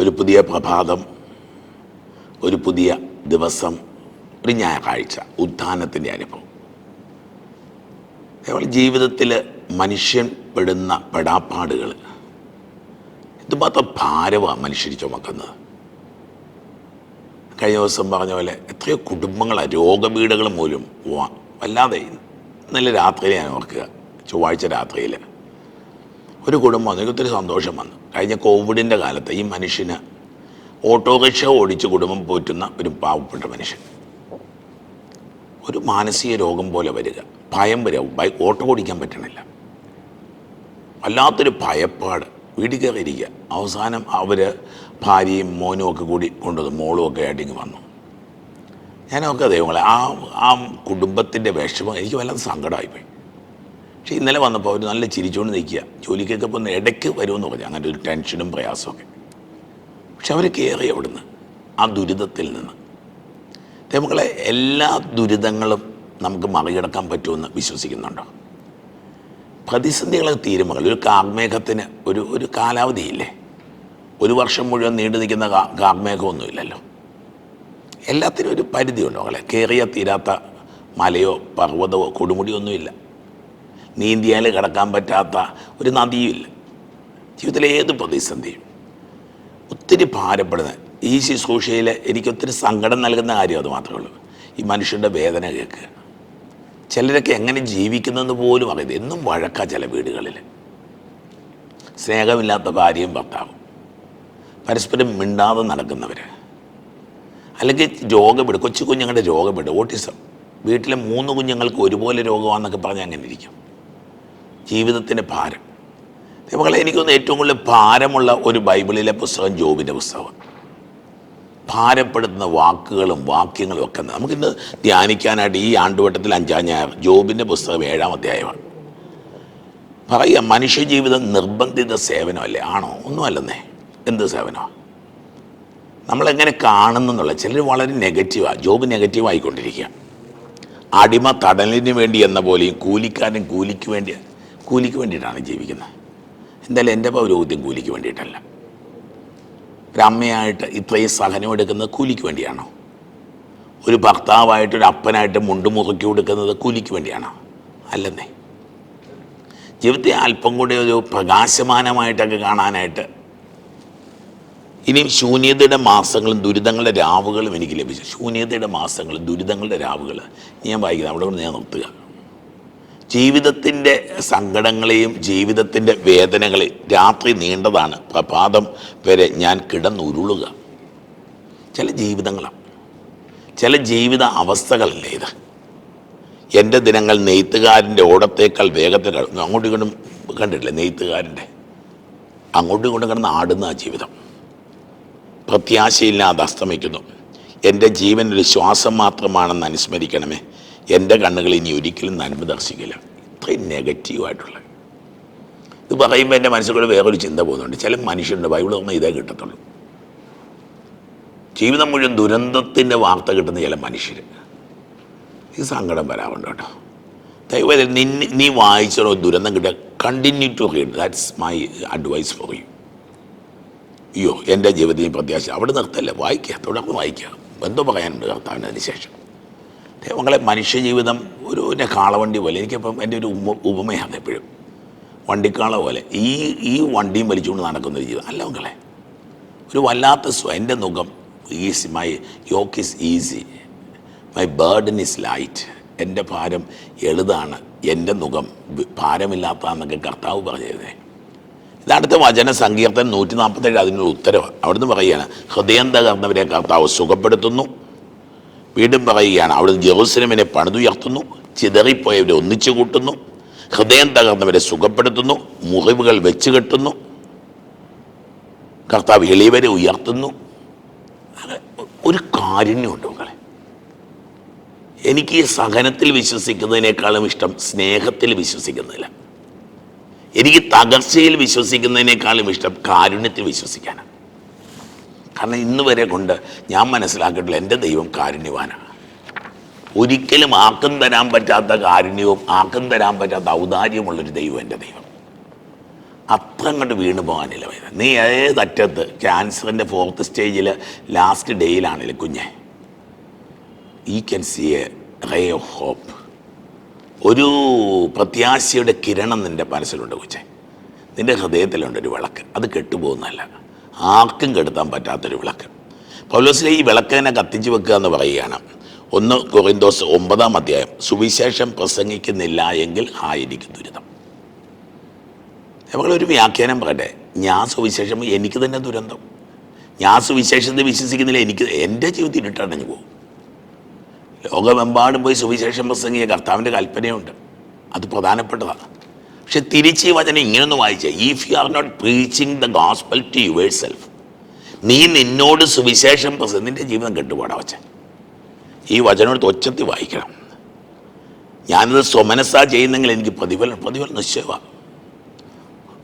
ഒരു പുതിയ പ്രഭാതം ഒരു പുതിയ ദിവസം ഒരു ഞായറാഴ്ച ഉത്ഥാനത്തിന്റെ അനുഭവം. നമ്മൾ ജീവിതത്തിൽ മനുഷ്യൻ പെടുന്ന പെടാപ്പാടുകൾ ഇതുമാത്രം ഭാരമാണ് മനുഷ്യർ ചുമക്കുന്നത്? കഴിഞ്ഞ ദിവസം പറഞ്ഞ പോലെ എത്രയോ കുടുംബങ്ങളാണ് രോഗപീഠകൾ മൂലം പോവാം വല്ലാതെ. ഇന്നലെ രാത്രിയിൽ ഞാൻ ഓർക്കുക ചൊവ്വാഴ്ച രാത്രിയിൽ ഒരു കുടുംബം എനിക്ക് സന്തോഷം വന്നു. കഴിഞ്ഞ കോവിഡിന്റെ കാലത്ത് ഈ മനുഷ്യന് ഓട്ടോറിക്ഷ ഓടിച്ച് കുടുംബം പോറ്റുന്ന ഒരു പാവപ്പെട്ട മനുഷ്യൻ. ഒരു മാനസിക രോഗം പോലെ വരിക. ഭയം വരിക. ബൈക്ക് ഓട്ടോ ഓടിക്കാൻ പറ്റണില്ല. വല്ലാത്തൊരു ഭയപ്പാട്. വീട്ടിൽ കയറിയിരിക്കുക. അവസാനം അവർ ഭാര്യയും മോനും ഒക്കെ കൂടി കൊണ്ടുവന്നു മോളും ഒക്കെ ആയിട്ട് ഇങ്ങ് വന്നു. ഞാനൊക്കെ ദൈവങ്ങളെ ആ ആ കുടുംബത്തിന്റെ വിഷമം എനിക്ക് വല്ലാതെ സങ്കടമായിപ്പോയി. പക്ഷേ ഇന്നലെ വന്നപ്പോൾ അവർ നല്ല ചിരിച്ചുകൊണ്ട് നിൽക്കുക. ജോലിക്കൊക്കെ പോകുന്ന ഇടയ്ക്ക് വരുമെന്ന് പറഞ്ഞു. അങ്ങനെ ഒരു ടെൻഷനും പ്രയാസമൊക്കെ. പക്ഷെ അവർ കയറി അവിടുന്ന് ആ ദുരിതത്തിൽ നിന്ന്. ദൈവങ്ങളെ എല്ലാ ദുരിതങ്ങളും നമുക്ക് മറികടക്കാൻ പറ്റുമെന്ന് വിശ്വസിക്കുന്നുണ്ടോ? പ്രതിസന്ധികളെ തീരുമകൾ ഒരു കാർമേഘത്തിന് ഒരു ഒരു കാലാവധിയില്ലേ? ഒരു വർഷം മുഴുവൻ നീണ്ടു നിൽക്കുന്ന കാർമേഘമൊന്നുമില്ലല്ലോ എല്ലാത്തിനും ഒരു പരിധിയുണ്ടോ മകളെ കയറിയ തീരാത്ത മലയോ പർവതമോ കൊടുമുടിയൊന്നുമില്ല നീന്തിയാൽ കടക്കാൻ പറ്റാത്ത ഒരു നദിയുമില്ല ജീവിതത്തിലെ ഏത് പ്രതിസന്ധിയും. ഒത്തിരി ഭാരപ്പെടുന്ന ഈ ശുശ്രൂഷയിൽ എനിക്കൊത്തിരി സങ്കടം നൽകുന്ന കാര്യം അത് മാത്രമേ ഉള്ളൂ. ഈ മനുഷ്യന്റെ വേദന കേൾക്കുക. ചിലരൊക്കെ എങ്ങനെ ജീവിക്കുന്നെന്ന് പോലും അറിയത് എന്നും വഴക്കാ ചില വീടുകളിൽ സ്നേഹമില്ലാത്ത ഭാര്യയും ഭർത്താവും. പരസ്പരം മിണ്ടാതെ നടക്കുന്നവർ അല്ലെങ്കിൽ രോഗമിട് കൊച്ചു കുഞ്ഞുങ്ങളുടെ രോഗമിട് ഓട്ടിസം. വീട്ടിലെ മൂന്ന് കുഞ്ഞുങ്ങൾക്ക് ഒരുപോലെ രോഗമാണെന്നൊക്കെ പറഞ്ഞ് അങ്ങനെ ഇരിക്കും? ജീവിതത്തിന്റെ ഭാരം. ദൈവങ്ങളെ എനിക്കൊന്ന് ഏറ്റവും കൂടുതൽ ഭാരമുള്ള ഒരു ബൈബിളിലെ പുസ്തകം ജോബിന്റെ പുസ്തകം ഭാരപ്പെടുത്തുന്ന വാക്കുകളും വാക്യങ്ങളും ഒക്കെ നമുക്കിന്ന് ധ്യാനിക്കാനായിട്ട് ഈ ആണ്ടുവട്ടത്തിൽ അഞ്ചാം ഞായർ ജോബിന്റെ പുസ്തകം ഏഴാം അധ്യായമാണ്. പറയുക മനുഷ്യജീവിതം നിർബന്ധിത സേവനമല്ലേ? ആണോ? ഒന്നുമല്ലെന്നേ. എന്ത് സേവനമാണ് നമ്മളെങ്ങനെ കാണുന്നെന്നുള്ള ചിലർ വളരെ നെഗറ്റീവാണ് ജോബ് നെഗറ്റീവായിക്കൊണ്ടിരിക്കുക. അടിമ തടലിന് വേണ്ടി എന്ന പോലെയും കൂലിക്കാരൻ കൂലിക്ക് വേണ്ടി കൂലിക്ക് വേണ്ടിയിട്ടാണ് ജീവിക്കുന്നത്. എന്തായാലും എന്റെ പൗരോഹിത്യം കൂലിക്ക് വേണ്ടിയിട്ടല്ല. ഒരു അമ്മയായിട്ട് ഇത്രയും സഹനം എടുക്കുന്നത് കൂലിക്ക് വേണ്ടിയാണോ? ഒരു ഭർത്താവായിട്ട് ഒരു അപ്പനായിട്ട് മുണ്ട് മുറുക്കി കൊടുക്കുന്നത് കൂലിക്ക് വേണ്ടിയാണോ? അല്ലെന്നേ. ജീവിതത്തെ അല്പം കൂടി ഒരു പ്രകാശമാനമായിട്ടൊക്കെ കാണാനായിട്ട് ഇനിയും ശൂന്യതയുടെ മാസങ്ങളും ദുരിതങ്ങളുടെ രാവുകളും എനിക്ക് ലഭിച്ചു. ശൂന്യതയുടെ മാസങ്ങളും ദുരിതങ്ങളുടെ രാവുകൾ ഞാൻ വായിക്കുന്നത്. അവിടെ കൊണ്ട് ഞാൻ നിർത്തുക. ജീവിതത്തിന്റെ സങ്കടങ്ങളെയും ജീവിതത്തിന്റെ വേദനകളെയും രാത്രി നീണ്ടതാണ്. പ്രഭാതം വരെ ഞാൻ കിടന്നുരുളുക. ചില ജീവിതങ്ങളാണ്. ചില ജീവിത അവസ്ഥകളല്ലേ ഇത്? എന്റെ ദിനങ്ങൾ നെയ്ത്തുകാരന്റെ ഓടത്തേക്കാൾ വേഗത്തിൽ കിടന്നു അങ്ങോട്ടും ഇങ്ങോട്ടും കണ്ടിട്ടില്ലേ നെയ്ത്തുകാരന്റെ? അങ്ങോട്ടും ഇങ്ങോട്ടും കിടന്ന് ആടുന്ന ആ ജീവിതം. പ്രത്യാശയില്ലാതെ അസ്തമിക്കുന്നു. എന്റെ ജീവനൊരു ശ്വാസം മാത്രമാണെന്ന് അനുസ്മരിക്കണമേ. എന്റെ കണ്ണുകൾ ഇനി ഒരിക്കലും നന്മ ദർശിക്കില്ല. ഇത്രയും നെഗറ്റീവായിട്ടുള്ള ഇത് പറയുമ്പോൾ എന്റെ മനസ്സിലൂടെ വേറൊരു ചിന്ത പോകുന്നുണ്ട്. ചില മനുഷ്യരുടെ ബൈബിൾ തുറന്നാൽ ഇതേ കിട്ടത്തുള്ളൂ. ജീവിതം മുഴുവൻ ദുരന്തത്തിന്റെ വാർത്ത കിട്ടുന്ന ചില മനുഷ്യർ ഈ സങ്കടം വരാറുണ്ട് കേട്ടോ. ദൈവം നിന്നെ നീ വായിച്ചോ ദുരന്തം കിട്ടുക continue to read that's my advice for you അയ്യോ എന്റെ ജീവിതത്തിൽ പ്രത്യാശ അവിടെ നിർത്തല്ലേ? വായിക്കുക. തുടർന്ന് വായിക്കുക. എന്തോ പറയാനുണ്ട് കർത്താവിന് അതിന് ശേഷം. ദൈവങ്ങളെ മനുഷ്യജീവിതം ഒരു എന്റെ കാളവണ്ടി പോലെ. എനിക്കപ്പം എന്റെ ഒരു ഉപ ഉപമയാണ് എപ്പോഴും. വണ്ടിക്കാള പോലെ. ഈ ഈ വണ്ടിയും വലിച്ചുകൊണ്ട് നടക്കുന്ന ഒരു ജീവിതം. അല്ല മക്കളെ ഒരു വല്ലാത്ത എന്റെ മുഖം easy my yoke is easy. My burden is light. എന്റെ ഭാരം എളുതാണ്. എന്റെ മുഖം ഭാരമില്ലാത്ത ഭാരമില്ലാത്തതെന്നൊക്കെ കർത്താവ് പറഞ്ഞിരുന്നേ. ഇതടുത്ത വചന സങ്കീർത്തൻ നൂറ്റി നാൽപ്പത്തേഴ് അതിനുള്ള ഉത്തരവ്. അവിടുന്ന് പറയുകയാണ് ഹൃദയം തകർന്നവരെ കർത്താവ് സുഖപ്പെടുത്തുന്നു. വീണ്ടും പറയുകയാണ് അവിടുന്ന് ജെറൂസലമിനെ പണിതുയർത്തുന്നു ചിതറിപ്പോയവരെ ഒന്നിച്ചു കൂട്ടുന്നു. ഹൃദയം തകർന്നവരെ സുഖപ്പെടുത്തുന്നു. മുറിവുകൾ വെച്ച് കെട്ടുന്നു. കർത്താവ് എളിയവരെ ഉയർത്തുന്നു. ഒരു കാരുണ്യമുണ്ട് മക്കളെ. എനിക്ക് ഈ സഹനത്തിൽ വിശ്വസിക്കുന്നതിനേക്കാളും ഇഷ്ടം സ്നേഹത്തിൽ വിശ്വസിക്കുന്നില്ല എനിക്ക് തകർച്ചയിൽ വിശ്വസിക്കുന്നതിനേക്കാളും ഇഷ്ടം കാരുണ്യത്തിൽ വിശ്വസിക്കാനാണ്. കാരണം ഇന്ന് വരെ കൊണ്ട് ഞാൻ മനസ്സിലാക്കിയിട്ടുള്ള എന്റെ ദൈവം കാരുണ്യവാനാണ്. ഒരിക്കലും ആക്കം തരാൻ പറ്റാത്ത കാരുണ്യവും ആക്കം തരാൻ പറ്റാത്ത ഔദാര്യമുള്ളൊരു ദൈവം എന്റെ ദൈവം. അത്ര അങ്ങോട്ട് വീണ് പോകാനില്ല വരുന്നത് നീ ഏതറ്റത്ത് ക്യാൻസറിന്റെ ഫോർത്ത് സ്റ്റേജിൽ ലാസ്റ്റ് ഡേയിലാണല്ലേ കുഞ്ഞെ? I can see a ray of hope ഒരു പ്രത്യാശയുടെ കിരണം നിന്റെ മനസ്സിലുണ്ട് കൊച്ചെ നിന്റെ ഹൃദയത്തിലുണ്ട് ഒരു വിളക്ക്. അത് കെട്ടുപോകുന്നതല്ല. ആർക്കും കെടുത്താൻ പറ്റാത്തൊരു വിളക്ക്. പൗലോസിലെ ഈ വിളക്കിനെ കത്തിച്ചു വെക്കുക എന്ന് പറയുകയാണ്. ഒന്ന് കൊറിന്തോസ് ഒമ്പതാം അധ്യായം. സുവിശേഷം പ്രസംഗിക്കുന്നില്ല എങ്കിൽ ആയിരിക്കും ദുരിതം. നമ്മളൊരു വ്യാഖ്യാനം പറയട്ടെ. ഞാൻ സുവിശേഷം എനിക്ക് തന്നെ ദുരന്തം. ഞാൻ സുവിശേഷത്തെ വിശ്വസിക്കുന്നില്ല. എനിക്ക് എന്റെ ജീവിതത്തിൽ ഇട്ടടഞ്ഞു പോകും. ലോകമെമ്പാടും പോയി സുവിശേഷം പ്രസംഗിയ കർത്താവിന്റെ കൽപ്പനയുണ്ട്. അത് പ്രധാനപ്പെട്ടതാണ്. പക്ഷെ തിരിച്ച് വചനം ഇങ്ങനെയൊന്ന് വായിച്ചേ. If you are not preaching the gospel to yourself നീ നിന്നോട് സുവിശേഷം പ്രസംഗം ജീവിതം കെട്ടുപാടാ വച്ച. ഈ വചനം ഒച്ചത്തി വായിക്കണം. ഞാനിത് സ്വമനസ്സാ ചെയ്യുന്നെങ്കിൽ എനിക്ക് പ്രതിഫലം പ്രതിഫലം നിശ്ചയമാണ്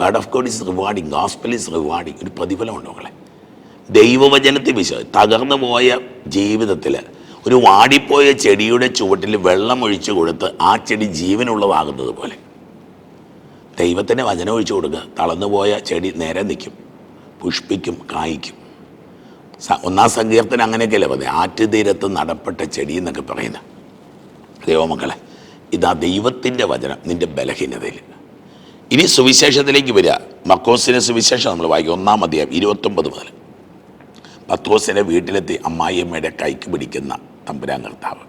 word of God is rewarding gospel is rewarding ഒരു പ്രതിഫലമുണ്ട് മക്കളെ. ദൈവവചനത്തിൽ വിശ്വാസം തകർന്നു പോയ ജീവിതത്തിൽ ഒരു വാടിപ്പോയ ചെടിയുടെ ചുവട്ടിൽ വെള്ളം ഒഴിച്ചു കൊടുത്ത് ആ ചെടി ജീവനുള്ളതാകുന്നത് പോലെ. ദൈവത്തിന് വചനം ഒഴിച്ചു കൊടുക്കുക. തളർന്നുപോയ ചെടി നേരെ നിൽക്കും. പുഷ്പിക്കും കായ്ക്കും. ഒന്നാം സങ്കീർത്തനം അങ്ങനെയൊക്കെയല്ലേ പറയുന്നത്? ആറ്റുതീരത്ത് നടപ്പെട്ട ചെടി എന്നൊക്കെ പറയുന്നത്. ദൈവമക്കളെ ഇതാ ദൈവത്തിന്റെ വചനം നിന്റെ ബലഹീനതയിൽ. ഇനി സുവിശേഷത്തിലേക്ക് വരിക. മക്കോസിന്റെ സുവിശേഷം നമ്മൾ വായിക്കും. ഒന്നാം അധ്യായം ഇരുപത്തൊമ്പത് മുതൽ. പത്രോസിനെ വീട്ടിലെത്തി അമ്മായിയമ്മയുടെ കൈക്ക് പിടിക്കുന്ന തമ്പുരാൻ കർത്താവ്.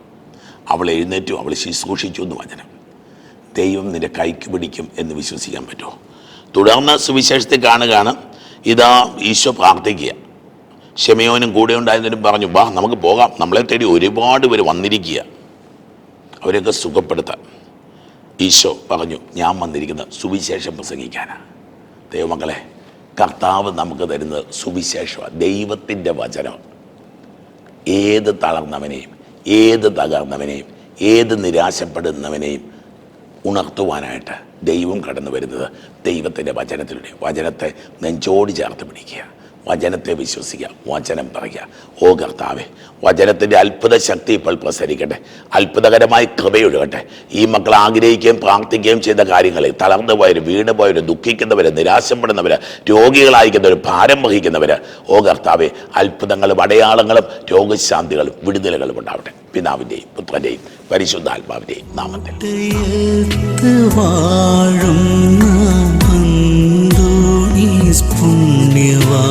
അവൾ എഴുന്നേറ്റു അവൾ ശുശ്രൂഷിച്ചു എന്ന് വചനം. ദൈവം നിന്റെ കൈക്ക് പിടിക്കും എന്ന് വിശ്വസിക്കാൻ പറ്റുമോ? തുടർന്ന് സുവിശേഷത്തിൽ കാണുകയാണ് ഇതാ ഈശോ പ്രാർത്ഥിക്കുക. ക്ഷമയോനും കൂടെ ഉണ്ടായിരുന്നതിനും പറഞ്ഞു വാ നമുക്ക് പോകാം. നമ്മളെ തേടി ഒരുപാട് പേര് വന്നിരിക്കുക. അവരെയൊക്കെ സുഖപ്പെടുത്താം ഈശോ പറഞ്ഞു ഞാൻ വന്നിരിക്കുന്ന സുവിശേഷം പ്രസംഗിക്കാനാണ് ദൈവമക്കളെ കർത്താവ് നമുക്ക് തരുന്നത് സുവിശേഷമാണ് ദൈവത്തിന്റെ വചനം. ഏത് തളർന്നവനെയും ഏത് തകർന്നവനെയും ഏത് നിരാശപ്പെടുന്നവനെയും ഉണർത്തുവാനായിട്ട് ദൈവം കടന്നു വരുന്നത് ദൈവത്തിന്റെ വചനത്തിലൂടെ. വചനത്തെ നെഞ്ചോട് ചേർത്ത് പിടിക്കുക. വചനത്തെ വിശ്വസിക്കുക വചനം പറയുക. ഓ കർത്താവേ വചനത്തിന്റെ അത്ഭുത ശക്തി ഇപ്പോൾ പ്രസരിക്കട്ടെ. അത്ഭുതകരമായി കൃപയൊഴുകട്ടെ. ഈ മക്കൾ ആഗ്രഹിക്കുകയും പ്രാർത്ഥിക്കുകയും ചെയ്ത കാര്യങ്ങളെ തളർന്നു പോയവർ വീണ് പോയവർ ദുഃഖിക്കുന്നവർ നിരാശപ്പെടുന്നവർ രോഗികളായിരിക്കുന്നവർ ഭാരം വഹിക്കുന്നവർ ഓ കർത്താവെ അത്ഭുതങ്ങളും അടയാളങ്ങളും രോഗശാന്തികളും വിടുതലുകളും ഉണ്ടാവട്ടെ. പിതാവിന്റെയും പുത്രന്റെയും പരിശുദ്ധാത്മാവിന്റെയും നാമത്തിൽ. അന്തോണീസ് പുണ്യവാനെ